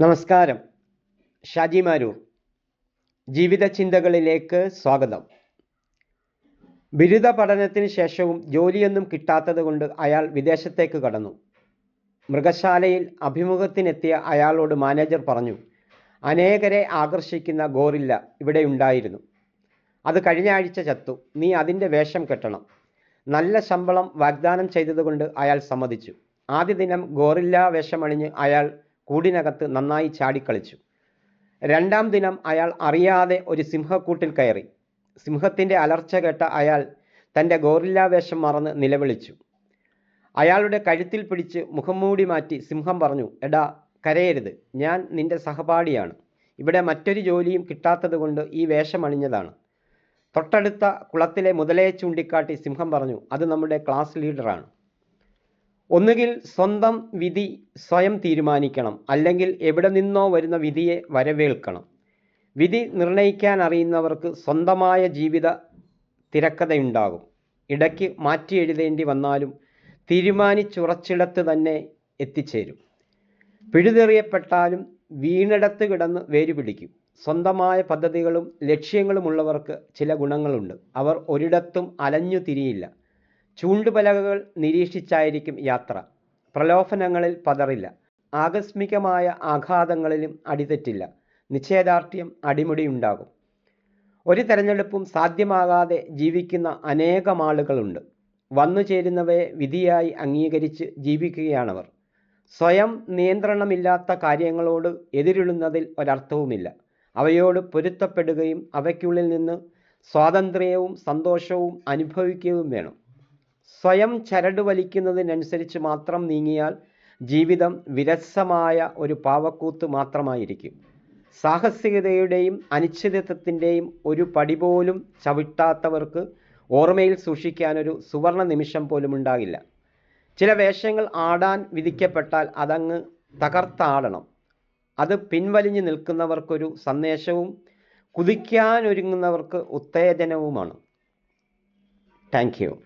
നമസ്കാരം. ഷാജി മാരൂർ. ജീവിത ചിന്തകളിലേക്ക് സ്വാഗതം. ബിരുദ പഠനത്തിന് ശേഷവും ജോലിയൊന്നും കിട്ടാത്തത് കൊണ്ട് അയാൾ വിദേശത്തേക്ക് കടന്നു. മൃഗശാലയിൽ അഭിമുഖത്തിനെത്തിയ അയാളോട് മാനേജർ പറഞ്ഞു അനേകരെ ആകർഷിക്കുന്ന ഗോറില്ല ഇവിടെ ഉണ്ടായിരുന്നു. അത് കഴിഞ്ഞ ആഴ്ച ചത്തു. നീ അതിന്റെ വേഷം കെട്ടണം. നല്ല ശമ്പളം വാഗ്ദാനം ചെയ്തതുകൊണ്ട് അയാൾ സമ്മതിച്ചു. ആദ്യ ദിനം ഗോറില്ല വേഷമണിഞ്ഞ് അയാൾ കൂടിനകത്ത് നന്നായി ചാടിക്കളിച്ചു. രണ്ടാം ദിനം അയാൾ അറിയാതെ ഒരു സിംഹക്കൂട്ടിൽ കയറി. സിംഹത്തിന്റെ അലർച്ച കേട്ട അയാൾ തന്റെ ഗോറില്ല വേഷം മറന്ന് നിലവിളിച്ചു. അയാളുടെ കഴുത്തിൽ പിടിച്ച് മുഖംമൂടി മാറ്റി സിംഹം പറഞ്ഞു എടാ കരയരുത്. ഞാൻ നിന്റെ സഹപാഠിയാണ്. ഇവിടെ മറ്റൊരു ജോലിയും കിട്ടാത്തതുകൊണ്ട് ഈ വേഷം അണിഞ്ഞതാണ്. തൊട്ടടുത്ത കുളത്തിലെ മുതലയെ ചൂണ്ടിക്കാട്ടി സിംഹം പറഞ്ഞു അത് നമ്മുടെ ക്ലാസ് ലീഡറാണ്. ഒന്നുകിൽ സ്വന്തം വിധി സ്വയം തീരുമാനിക്കണം അല്ലെങ്കിൽ എവിടെ നിന്നോ വരുന്ന വിധിയെ വരവേൽക്കണം. വിധി നിർണയിക്കാൻ അറിയുന്നവർക്ക് സ്വന്തമായ ജീവിത തിരക്കഥയുണ്ടാകും. ഇടയ്ക്ക് മാറ്റി എഴുതേണ്ടി വന്നാലും തീരുമാനിച്ചുറച്ചിടത്ത് തന്നെ എത്തിച്ചേരും. പിഴുതെറിയപ്പെട്ടാലും വീണിടത്ത് കിടന്ന് വേരുപിടിക്കും സ്വന്തമായ പദ്ധതികളും ലക്ഷ്യങ്ങളുമുള്ളവർക്ക് ചില ഗുണങ്ങളുണ്ട്. അവർ ഒരിടത്തും അലഞ്ഞു തിരിയില്ല. ചൂണ്ടുപലകകൾ നിരീക്ഷിച്ചായിരിക്കും യാത്ര. പ്രലോഭനങ്ങളിൽ പതറില്ല. ആകസ്മികമായ ആഘാതങ്ങളിലും അടിതെറ്റില്ല. നിശ്ചയദാർഢ്യം അടിമുടിയുണ്ടാകും. ഒരു തെരഞ്ഞെടുപ്പും സാധ്യമാകാതെ ജീവിക്കുന്ന അനേകം ആളുകളുണ്ട്. വന്നു ചേരുന്നവയെ വിധിയായി അംഗീകരിച്ച് ജീവിക്കുകയാണവർ. സ്വയം നിയന്ത്രണമില്ലാത്ത കാര്യങ്ങളോട് എതിരിടുന്നതിൽ ഒരർത്ഥവുമില്ല. അവയോട് പൊരുത്തപ്പെടുകയും അവയ്ക്കുള്ളിൽ നിന്ന് സ്വാതന്ത്ര്യവും സന്തോഷവും അനുഭവിക്കുകയും വേണം. സ്വയം ചരട് വലിക്കുന്നതിനനുസരിച്ച് മാത്രം നീങ്ങിയാൽ ജീവിതം വിരസമായ ഒരു പാവക്കൂത്ത് മാത്രമായിരിക്കും. സാഹസികതയുടെയും അനിശ്ചിതത്വത്തിന്റെയും ഒരു പടി പോലും ചവിട്ടാത്തവർക്ക് ഓർമ്മയിൽ സൂക്ഷിക്കാനൊരു സുവർണ നിമിഷം പോലും ഉണ്ടാകില്ല. ചില വേഷങ്ങൾ ആടാൻ വിധിക്കപ്പെട്ടാൽ അതങ്ങ് തകർത്താടണം. അത് പിൻവലിഞ്ഞു നിൽക്കുന്നവർക്കൊരു സന്ദേശവും കുതിക്കാനൊരുങ്ങുന്നവർക്ക് ഉത്തേജനവുമാണ്. Thank you.